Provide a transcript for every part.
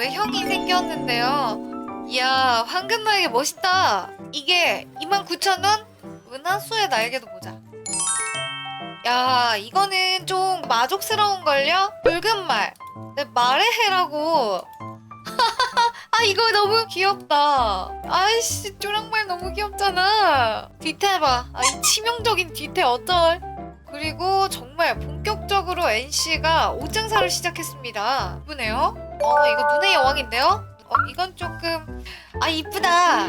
뇌형이 생겼는데요. 이야, 황금 날개 멋있다. 이게 29,000원? 은하수의 날개도 보자. 야, 이거는 좀 마족스러운걸요? 붉은 말. 내 말해 해라고. 아, 이거 너무 귀엽다. 아이씨, 쪼랑말 너무 귀엽잖아. 뒤태 봐. 아, 이 치명적인 뒤태 어쩔. 그리고 정말 본격적으로 NC가 옷장사를 시작했습니다. 이쁘네요. 어, 이거 눈의 여왕인데요? 어, 이건 조금 아 이쁘다.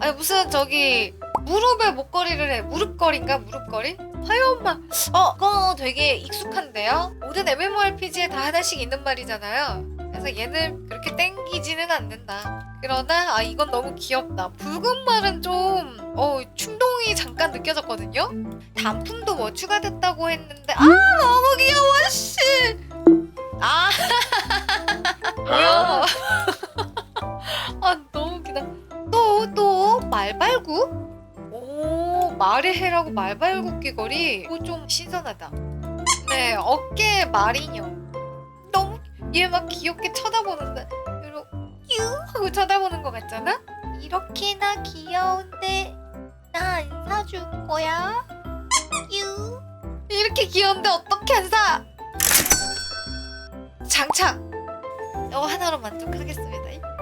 아니 무슨 저기 무릎에 목걸이를 해. 무릎걸인가? 무릎걸이? 화요엄마. 어, 그거 되게 익숙한데요? 모든 MMORPG에 다 하나씩 있는 말이잖아요. 그래서 얘는 그렇게 땡기지는 않는다. 그러나 아 이건 너무 귀엽다. 붉은 말은 좀 느껴졌거든요. 단품도 뭐 추가됐다고 했는데 아 너무 귀여워 씨. 아 뭐야? 아 너무 웃기다. 또또 말발굽? 오 말의 해라고 말발굽 귀걸이 이거 좀 신선하다. 네 어깨 말인형. 너무 얘 막 귀엽게 쳐다보는데 이렇게 유 하고 쳐다보는 것 같잖아? 이렇게나 안 사줄 거야? 유 이렇게 귀여운데 어떻게 안 사? 장착 이거 하나로 만족하겠습니다